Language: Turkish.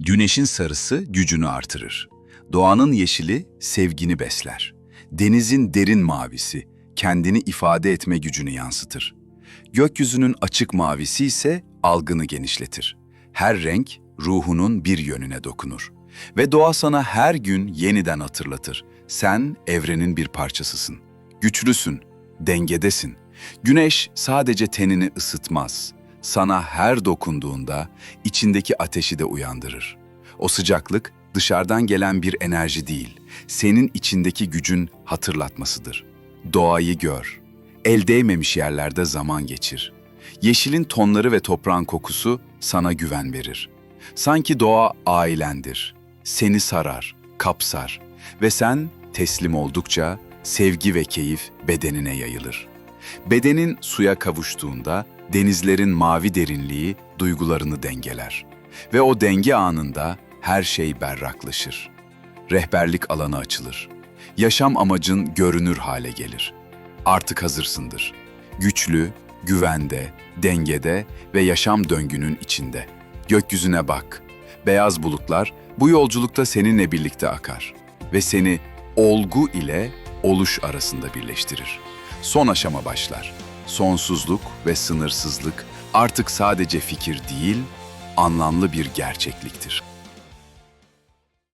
Güneşin sarısı gücünü artırır. Doğanın yeşili sevgini besler. Denizin derin mavisi kendini ifade etme gücünü yansıtır. Gökyüzünün açık mavisi ise algını genişletir. Her renk ruhunun bir yönüne dokunur. Ve doğa sana her gün yeniden hatırlatır. Sen evrenin bir parçasısın. Güçlüsün, dengedesin. Güneş sadece tenini ısıtmaz. Sana her dokunduğunda içindeki ateşi de uyandırır. O sıcaklık dışarıdan gelen bir enerji değil, senin içindeki gücün hatırlatmasıdır. Doğayı gör. El değmemiş yerlerde zaman geçir. Yeşilin tonları ve toprağın kokusu sana güven verir. Sanki doğa ailendir. Seni sarar, kapsar ve sen teslim oldukça sevgi ve keyif bedenine yayılır. Bedenin suya kavuştuğunda denizlerin mavi derinliği duygularını dengeler. Ve o denge anında her şey berraklaşır. Rehberlik alanı açılır. Yaşam amacın görünür hale gelir. Artık hazırsındır. Güçlü, güvende, dengede ve yaşam döngünün içinde. Gökyüzüne bak. Beyaz bulutlar bu yolculukta seninle birlikte akar ve seni olgu ile oluş arasında birleştirir. Son aşama başlar. Sonsuzluk ve sınırsızlık artık sadece fikir değil, anlamlı bir gerçekliktir.